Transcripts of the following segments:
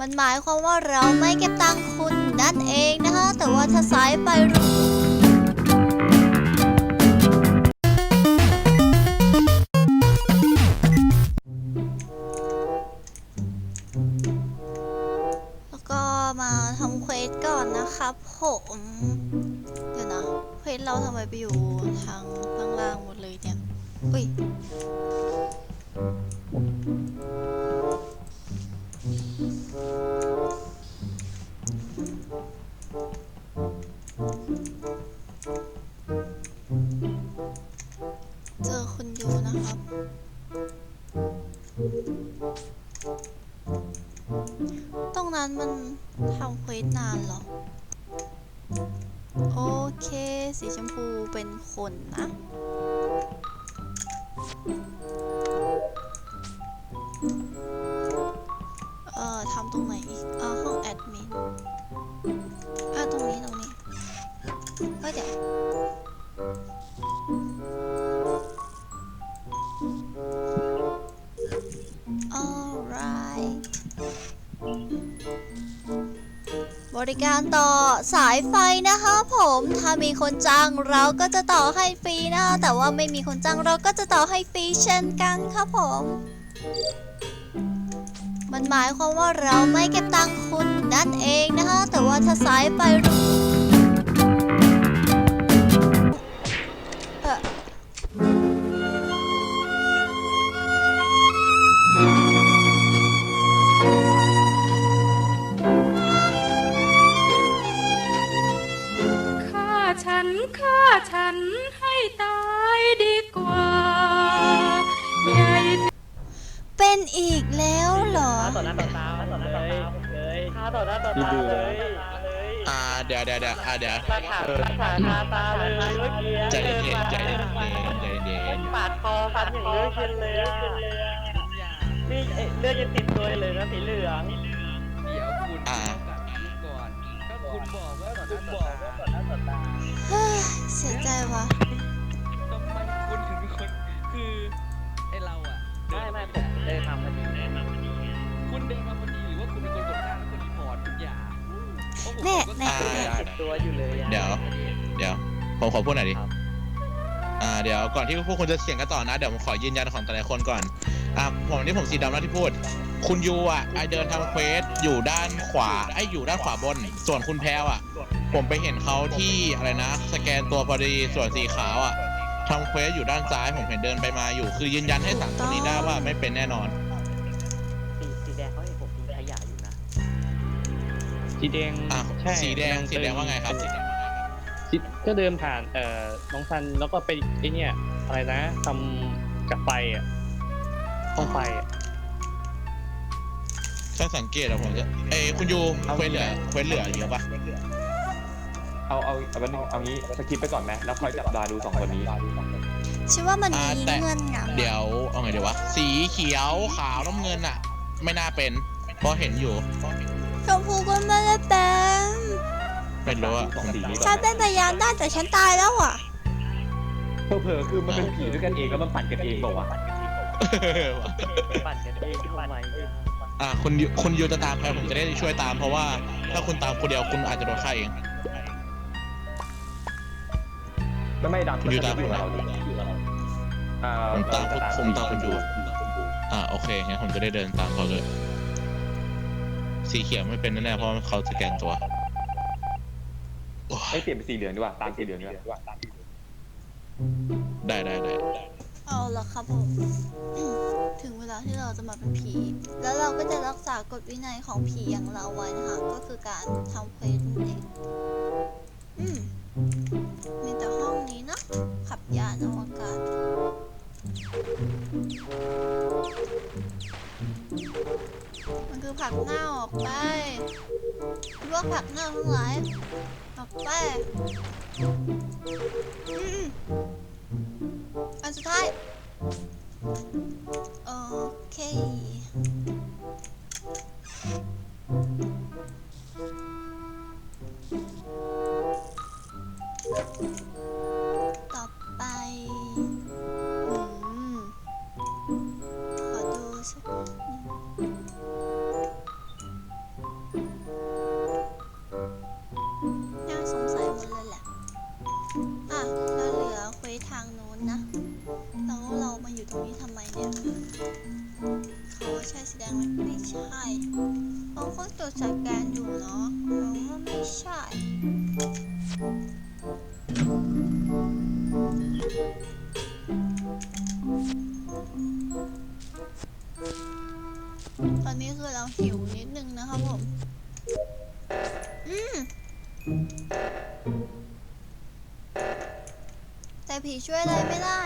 มันหมายความว่าเราไม่เก็บตังคุณนั่นเองนะคะ แต่ว่าถ้าสายไปรู้แล้วก็มาทำเควสก่อนนะครับผมเดี๋ยวนะเควสเราทำไมไปอยู่ทางล่างๆหมดเลยเนี่ย อุ้ย รงนั้นมันทำเควสนานเหรอ โอเค สีชมพูเป็นคนนะ ริการต่อสายไฟนะคะผมถ้ามีคนจ้างเราก็จะต่อให้ฟรีนะแต่ว่าไม่มีคนจ้างเราก็จะต่อให้ฟรีเช่นกันครับผม มันหมายความว่าเราไม่เก็บตังค์คุณนั่นเองนะคะแต่ว่าถ้าสายไฟ ต่อหน้าต่อตาเลยอ่าเดี๋ยวเดี๋ยวเดี๋ยวอ่าเดี๋ยวหลักฐานหลักฐานคาตาเลยเมื่อกี้ใจเย็นๆใจเย็นๆใจเย็นปาดคอฟันอย่างเลือดเย็นเลยอะนี่เอ้ยเลือดยังติดตัวอยู่เลยนะสีเหลือง ติดตัวอยู่เลยอะเดี๋ยว เดี๋ยว ผมขอพูดหน่อยดิ ครับ อ่า เดี๋ยว ก่อนที่พวกคุณจะเสียงกันต่อนะ เดี๋ยวผมขอยืนยันของแต่ละคนก่อน อ่าผมนี่ผมสีดำแล้วที่พูด คุณยูอะไอเดินทำเควสอยู่ด้านขวา ไออยู่ด้านขวาบน ส่วนคุณแพรวอะ ผมไปเห็นเขาที่อะไรนะ สแกนตัวพอดี ส่วนสีขาวอะทำเควสอยู่ด้านซ้าย ผมเห็นเดินไปมาอยู่ คือยืนยันให้สามคนนี้ได้ว่าไม่เป็นแน่นอน สีแดงอะใช่สีแดงกำลัสีแดงว่าไงครับ สีก็เดินผ่านเอ่อน้องซันแล้วก็ไปไอเนี่ยอะไรนะทำกับไฟอะห้องไฟอะถ้าสังเกตอะผมจะเอ้ยคุณยูเควสเหลือ เควสเหลือเยอะปะเอาเอาเอาวันนึงเอางี้สกิปไปก่อนไหมแล้วค่อยจับตาดูสองคนนี้ ฉันว่ามันอ่ามีแต่เงื่อนงำเดี๋ยวเอาไงเดี๋ยววะ สีเขียวขาวน้ำเงินอะไม่น่าเป็นเพราะเห็นอยู่ ชมพูก็ไม่ได้เป็นไม่รู้อะสองสีนี้ก่ฉัอนนเป็นพยานได้แต่ฉันตายแล้วอะเผลอๆคือมันเป็นผีด้วยกันเองแล้วมันปั่นกันเองบอกว่าวะปั่นกันเองทำไมอะคุณยูคุณยูจะตามใครผมจะได้ช่วยตาม เพราะว่าถ้าคุณตามคนเดียวคุณอาจจะโดนฆ่าเองไม่ไม่ดำคุณยูตามผมเราอ่าผมตามคุณเรจะผมตามคุณยูอะโอเคงั้นผมจะได้เดินตามเขาเลย สีเขียวไม่เป็นแน่ๆเพราะเขาสแกนตัวโอ้ยไม่เปลี่ยนเป็นสีเหลืองดีกว่า ตามสีเหลืองดีกว่าได้ได้ได้เอาละครับผม ถึงเวลาที่เราจะมาเป็นผี แล้วเราก็จะรักษากฎวินัยของผีอย่างเราไว้นะคะ ก็คือการทำเควสนั่นเองอืมมีแต่ห้องนี้เนอะขับยานอวกาศ คือผักเน่าออกไปพวกผักเน่าทั้งหลายออกไปอันสุดท้าย โอเค ใช่เขาก็ตรวจสแกนอยู่เนาะเราว่าไม่ใช่ตอนนี้คือเราหิวนิดนึงนะครับผม อืมแต่ผีช่วยอะไรไม่ได้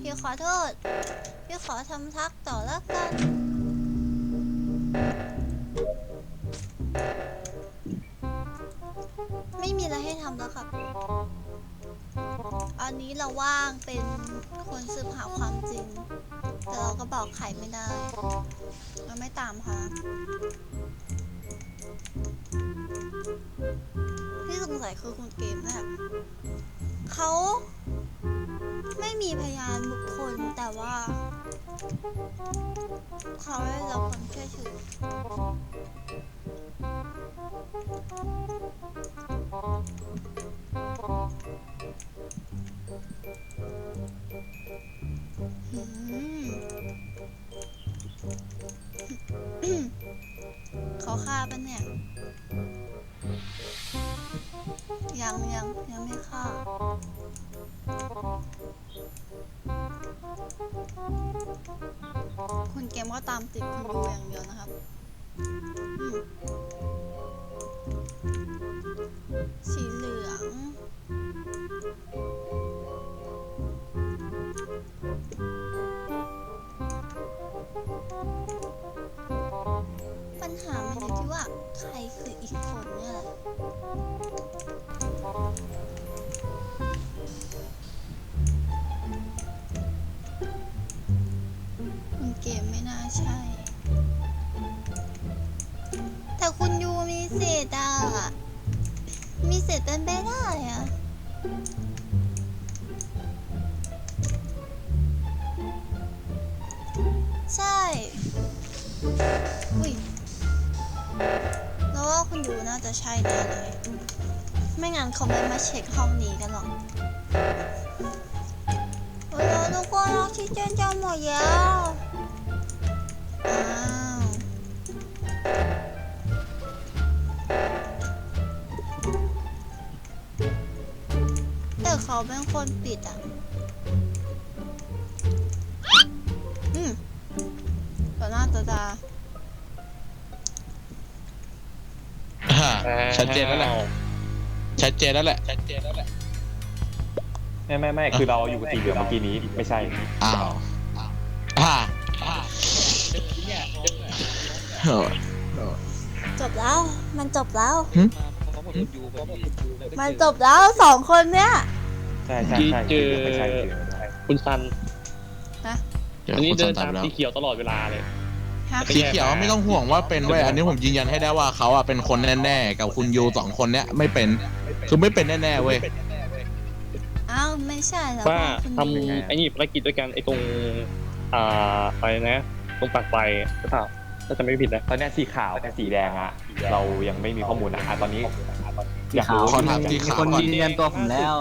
พี่ขอโทษ พี่ขอทำทักต่อแล้วกัน ไม่มีอะไรให้ทำแล้วครับอันนี้เราว่างเป็นคนสืบหาความจริง แต่เราก็บอกใครไม่ได้เราไม่ตามค่ะที่สงสัยคือคุณเกมแบบเขาไม่มีพยานบุคคลแต่ว่าเขาได้รับความเชื่อถือ ก็ตามติดคุณดูอย่างเดียวนะครับสีเหลืองปัญหามันอยู่ที่ว่าใครคืออีกคนเนี่ยแหละ มีสิทธิ์อะ มีสิทธิ์เป็นไปได้อะใช่ อุ้ยแล้วว่าคุณยูน่าจะใช่แน่เลย ไม่งั้นเขาไม่มาเช็คห้องนี้กันหรอกโอ้ยทุกคนออกซิเจนจะหมดแล้ว แต่เขาเป็นคนปิดอะ อืมต่อหน้าต่อตาอ่าชัดเจนแล้วแหละชัดเจนแล้วแหละชัดเจนแล้วแหละไม่ไม่ไม่คือเราอยู่กับสีเหลืองเมื่อกี้นี้ไม่ใช่ อ้าวอ่าเออจบแล้ว มันจบแล้วเพราะผมอยู่แบบนี้มันจบแล้วสองคนเนี้ยใช่ใช่ใช่เจอไม่ใช่สีเหลืองไม่ใช่คุณซันเดี๋ยวอันนี้คุณเดิสันนตาตามมแล้วสีเขียวตลอดเวลาเลยฮะสีเขียวไม่ต้องห่วงว่าเป็นเว้ยอันนี้ผมยืนยันให้ได้ว่าเขาอะเป็นคนแน่ๆกับคุณยูสองคนเนี้ยไม่เป็นคือไม่เป็นแน่ๆเว้ยอ้าวไม่ใช่แล้วว่าคุณทำไอ้นี่ภารกิจด้วยกันไอ้ตรงอ่าอะไรนะตรงปากไฟหรือเปล่าถ้าจะไม่ผิดนะตอนเนี้ยสีขาวกับสีแดงอะเรายังไม่มีข้อมูลนะอะตอนนี้อยากรู้ขอถามสีมีขาวคนก่อนยืนยันตัวผมแล้ว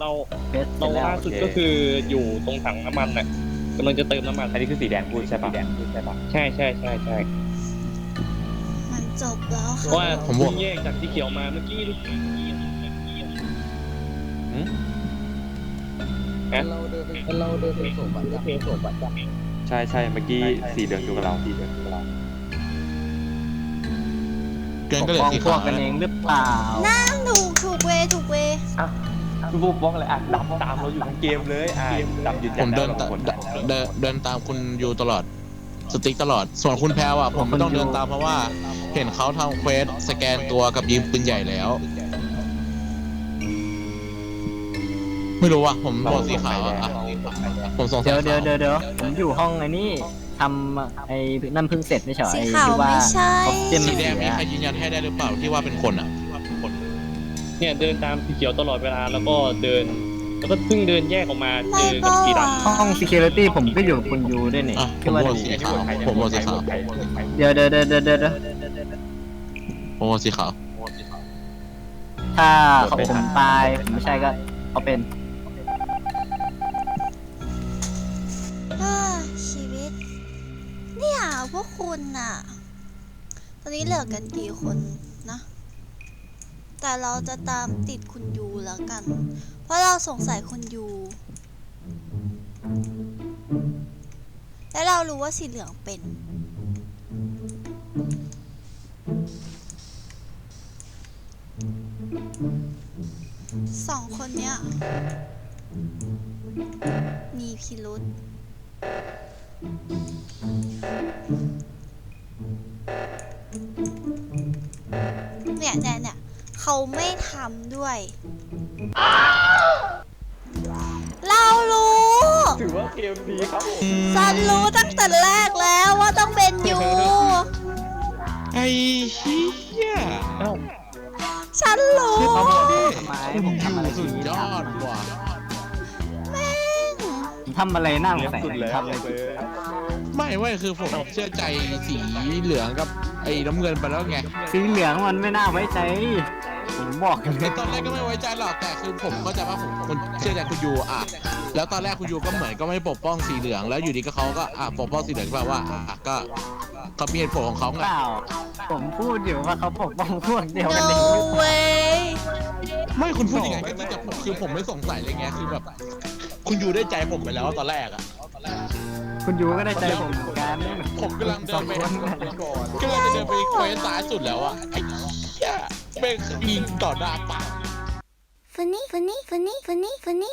เราเพชรเราแล้วล่าสุดก็คืออยู่ตรงถังน้ำมันน่ะกำลังจะเติมน้ำมันอันนี้คือสีแดงพูดใช่ปะสีแดงพูดใช่ปะใช่ใช่ใช่ใช่มันจบแล้วเพค่ะราะว่าผมบอกเพิ่งแยกจากสีเขียวมาเมื่อกี้เมื่อกี้เมื่อกี้เมื่อกี้หืมเราเดินเป็นเราเดินเป็นสมบัติเป็นสมบัติใช่ใช่เมื่อกี้สีเหลืองอยู่กับเราสีเหลืองอยู่กับเราเกินปก็กเหลือป้องสีพวขากวกันเองหรือเปล่านั่นถูกถูกเวถูกเวอะ พี่บุ๊กบอกอะไรอะดับตามเราอยู่ทั้งเกมเลยอะดับยืนยัผมนเดินได้ตาเราคนเดินเดินตามคุณยูตลอด สติ๊กตลอด ส่วนคุณแพรวอะผมไม่ต้องเดินตามเพราะว่า เห็นเขาทำเควสสแกนตัวกับยิงปืนใหญ่แล้ว ไม่รู้ว่ะผมโหวตสีขาวอะอะผมสงสัเดี๋ยยวเดี๋ยวขาวเดี๋ยวเดี๋ยวผมอยู่ห้องไอ้นี่ทำไอ้นั่นเพิ่งเสร็จไม่ใช่เหรอสีไอ้ขาวที่ว่าไม่ใช่ ออกซิเจนสีมันแดเสีงมียใครยืนยันให้ได้หรือเปล่าที่ว่าเป็นคนอะ เนี่ยเดินตามสีเขียวตลอดเวลาแล้วก็เดิน แล้วก็เพิ่งเดินแยกออกมาเจอกับสีดำห้อง security ผมก็อยู่กับคุณยูด้วยนี่อะผที่มว่าโหวตดีสีขาวผมโหวตสีขาวเดี๋ยวเดี๋ยวเดี๋ยวเดี๋ยวเดี๋ยวผมโหวตสีขาวถ้าเขาผมตายผมไม่ใช่ก็เขาเป็นเฮ้ยชีวิต เนี่ยพวกคุณน่ะ ตอนนี้เหลือกันกี่คนนะ แต่เราจะตามติดคุณยูแล้วกัน เพราะเราสงสัยคุณยู และเรารู้ว่าสีเหลืองเป็น สองคนเนี้ยมีพิรุษเนี่ยเนี่ยเนี่ย เขาไม่ทำด้วย เรารู้ ถือว่าเกมดีครับผมซันรู้ตั้งแต่แรกแล้วว่าต้องเป็นยู ไอ้เหี้ยเอ้าฉันรู้ทำไมคุณผมทำอะไรยูสุดยอดว่ะผมทำอะไรน่าสงเลี้ยงสัยสุดเลยทำอะไรเลผิดยไม่เว้ยคือผมเชื่อใจสีเหลืองกับไอ้น้ำเงินไปแล้วไง สีเหลืองมันไม่น่าไว้ใจ ผมบอกกันเลในยตอนแรกก็ไม่ไว้ใจหรอกแต่คือผมก็จะว่าผมคนเชื่อใจคุณยูอะ แล้วตอนแรกคุณยูก็เหมือนก็ไม่ปกป้องสีเหลืองแล้วอยู่ดีก็เขาก็อะปกป้องสีเหลืองแปลว่าอะก็เขามีเหตุผลของเขาไงเปล่า ผมพูดอยู่ว่าเขาปกป้องพวกเดียวกัน no เอง way ไม่คุณพูดยังไงก็จริงแต่ผมคือผมไม่สงสัยเลยไงคือแบบ คุณยูได้ใจผมไปแล้วตอนแรกอะคุณยูก็ได้ใจผมเหมือนกันผมกำลังเดิสอนงไปคนน่ะกำลังจะเดินไปเควสซ้ายสุดแล้วอะไอ้เหี้ย ไม่เคยิงต่อหน้าตา funny funny funny funny funny